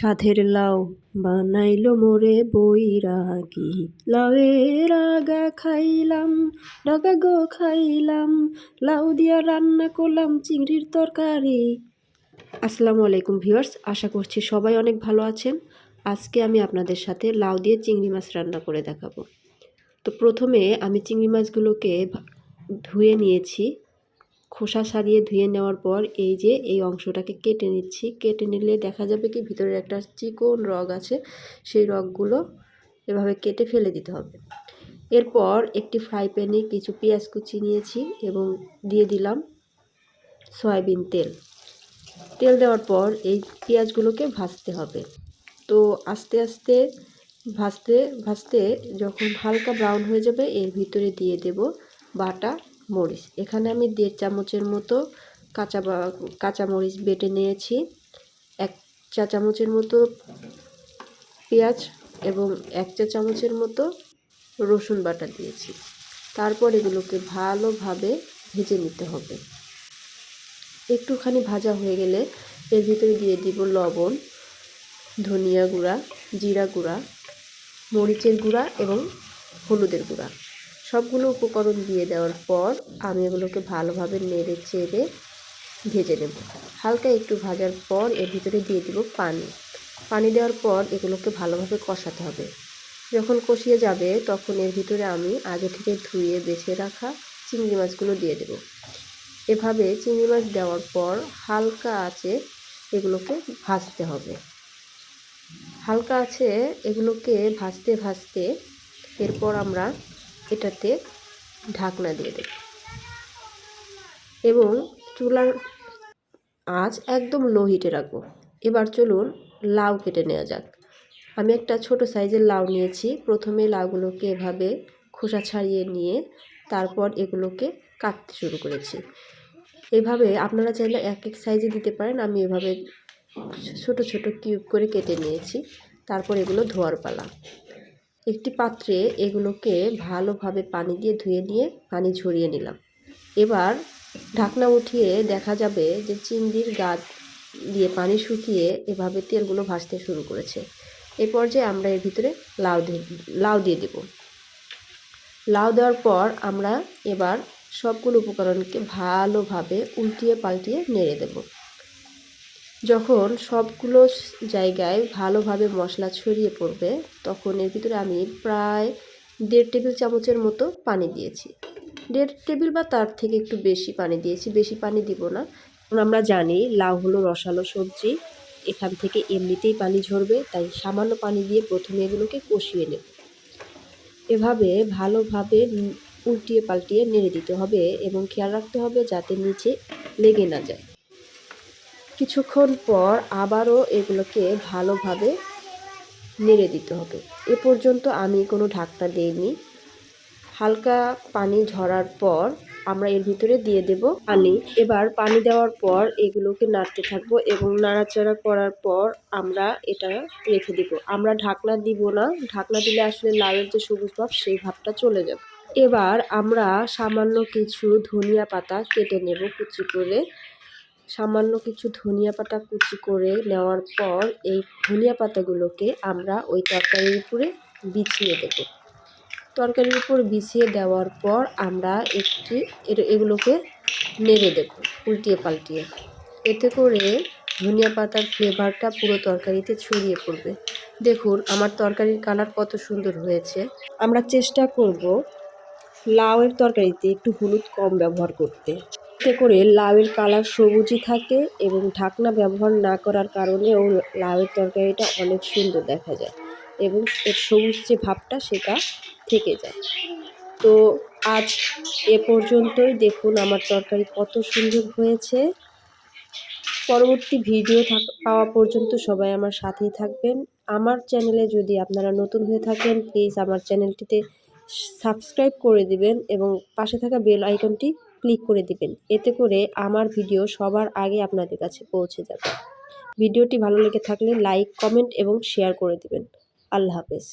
সাধের লাউ বানাইলো মোরে বৈরাগী। লাউয়ের আগা খাইলাম ডগা গো খাইলাম, লাউ দিয়া রান্না করলাম চিংড়ির তরকারি। আসসালামু আলাইকুম ভিউয়ার্স, আশা করছি সবাই অনেক ভালো আছেন। আজকে আমি আপনাদের সাথে লাউ দিয়ে চিংড়ি মাছ রান্না করে দেখাবো। তো প্রথমে আমি চিংড়ি মাছগুলোকে ধুয়ে নিয়েছি। খোসা সারিয়ে ধুয়ে নেওয়ার পর এই যে এই অংশটাকে কেটে নিচ্ছি। কেটে নিলে দেখা যাবে কি ভিতরে একটা চিকন রগ আছে, সেই রগগুলো এভাবে কেটে ফেলে দিতে হবে। এরপর একটি ফ্রাই প্যানে কিছু পেঁয়াজ কুচি নিয়েছি এবং দিয়ে দিলাম সয়াবিন তেল। তেল দেওয়ার পর এই পেঁয়াজগুলোকে ভাজতে হবে। তো আস্তে আস্তে ভাজতে ভাজতে যখন হালকা ব্রাউন হয়ে যাবে, এর ভিতরে দিয়ে দেব বাটা মরিচ। এখানে আমি দেড় চামচের মতো কাঁচা কাঁচা মরিচ বেটে নিয়েছি। এক চা চামচের মতো পেঁয়াজ এবং এক চা চামচের মতো রসুন বাটা দিয়েছি। তারপর এগুলোকে ভালোভাবে ভেজে নিতে হবে। একটুখানি ভাজা হয়ে গেলে এর ভিতরে দিয়ে দিব লবণ, ধনিয়া গুঁড়া, জিরা গুঁড়া, মরিচের গুঁড়া এবং হলুদের গুঁড়া। সবগুলো উপকরণ দিয়ে দেওয়ার পর আমি এগুলোকে ভালোভাবে নেড়ে চেড়ে ভেজে নেব। হালকা একটু ভাজার পর এর ভিতরে দিয়ে দিব পানি। পানি দেওয়ার পর এগুলোকে ভালোভাবে কষাতে হবে। যখন কষিয়ে যাবে তখন এর ভিতরে আমি আগে থেকে ধুয়ে বেছে রাখা চিংড়ি মাছগুলো দিয়ে দেব। এভাবে চিংড়ি মাছ দেওয়ার পর হালকা আছে এগুলোকে ভাজতে হবে। হালকা আছে এগুলোকে ভাজতে ভাজতে এরপর আমরা এটাতে ঢাকনা দিয়ে দেব। এবং চুলার আঁচ একদম লো হিটে রাখব। এবার চলুন লাউ কেটে নেওয়া যাক। আমি একটা ছোট সাইজের লাউ নিয়েছি। প্রথমে লাউগুলোকে এভাবে খোসা ছাড়িয়ে নিয়ে তারপর এগুলোকে কাটতে শুরু করেছি। এভাবে আপনারা চাইলে এক এক সাইজে দিতে পারেন। আমি এভাবে ছোট ছোট কিউব করে কেটে নিয়েছি। তারপর এগুলো ধোয়ার পালা। একটি পাত্রে এগুলোকে ভালোভাবে পানি দিয়ে ধুয়ে নিয়ে পানি ঝরিয়ে নিলাম। এবার ঢাকনা উঠিয়ে দেখা যাবে যে চিংড়ির গাছ দিয়ে পানি শুকিয়ে এভাবে তেলগুলো ভাসতে শুরু করেছে। এই পর্যায়ে আমরা এর ভিতরে লাউ দিয়ে লাউ দিয়ে দেব। লাউ দেওয়ার পর আমরা এবার সবগুলো উপকরণকে ভালোভাবে উল্টিয়ে পাল্টিয়ে নেড়ে দেব। যখন সবগুলো জায়গায় ভালোভাবে মশলা ছড়িয়ে পড়বে, তখন এর ভিতরে আমি প্রায় দেড় টেবিল চামচের মতো পানি দিয়েছি। দেড় টেবিল বা তার থেকে একটু বেশি পানি দিয়েছি, বেশি পানি দিব না। আমরা জানি লাউ হলো রসালো সবজি এখান থেকে এমনিতেই পানি ঝরবে, তাই সামান্য পানি দিয়ে প্রথমে এগুলোকে কষিয়ে নেব। এভাবে ভালোভাবে উল্টিয়ে পাল্টিয়ে নেড়ে দিতে হবে এবং খেয়াল রাখতে হবে যাতে নিচে লেগে না যায়। কিছুক্ষণ পর আবারও এগুলোকে ভালোভাবে নেড়ে দিতে হবে। এ পর্যন্ত আমি কোনো ঢাকনা দিইনি। হালকা পানি ঝরার পর আমরা এর ভিতরে দিয়ে দেব পানি। এবার পানি দেওয়ার পর এগুলোকে নাড়তে থাকব এবং নাড়াচাড়া করার পর আমরা এটা রেখে দিব। আমরা ঢাকনা দিব না। ঢাকনা দিলে আসলে লাউয়ের যে সবুজ ভাব, সেই ভাবটা চলে যাবে। এবার আমরা সামান্য কিছু ধনিয়া পাতা কেটে নেব কুচি করে। সামান্য কিছু ধনিয়া পাতা কুচি করে নেওয়ার পর এই ধনিয়া পাতাগুলোকে আমরা ওই তরকারির উপরে বিছিয়ে দেব। তরকারির উপর বিছিয়ে দেওয়ার পর আমরা একটি এগুলোকে নেড়ে দেব উল্টিয়ে পাল্টিয়ে। এতে করে ধনিয়া পাতার ফ্লেভারটা পুরো তরকারিতে ছড়িয়ে পড়বে। দেখুন, আমার তরকারির কালার কত সুন্দর হয়েছে। আমরা চেষ্টা করব লাউয়ের তরকারিতে একটু হলুদ কম ব্যবহার করতে। এতে করে লাউয়ের কালার সবুজই থাকে এবং ঢাকনা ব্যবহার না করার কারণেও লাউয়ের তরকারিটা অনেক সুন্দর দেখা যায় এবং এর সবুজ যে ভাবটা সেটা থেকে যায়। তো আজ এ পর্যন্তই। দেখুন আমার তরকারি কত সুন্দর হয়েছে। পরবর্তী ভিডিও পাওয়া পর্যন্ত সবাই আমার সাথেই থাকবেন। আমার চ্যানেলে যদি আপনারা নতুন হয়ে থাকেন প্লিজ আমার চ্যানেলটিতে সাবস্ক্রাইব করে দিবেন এবং পাশে থাকা বেল আইকনটি ক্লিক করে দিবেন। এতে করে আমার ভিডিও সবার আগে আপনাদের কাছে পৌঁছে যাবে। ভিডিওটি ভালো লেগে থাকলে লাইক, কমেন্ট এবং শেয়ার করে দিবেন। আল্লাহ হাফেজ।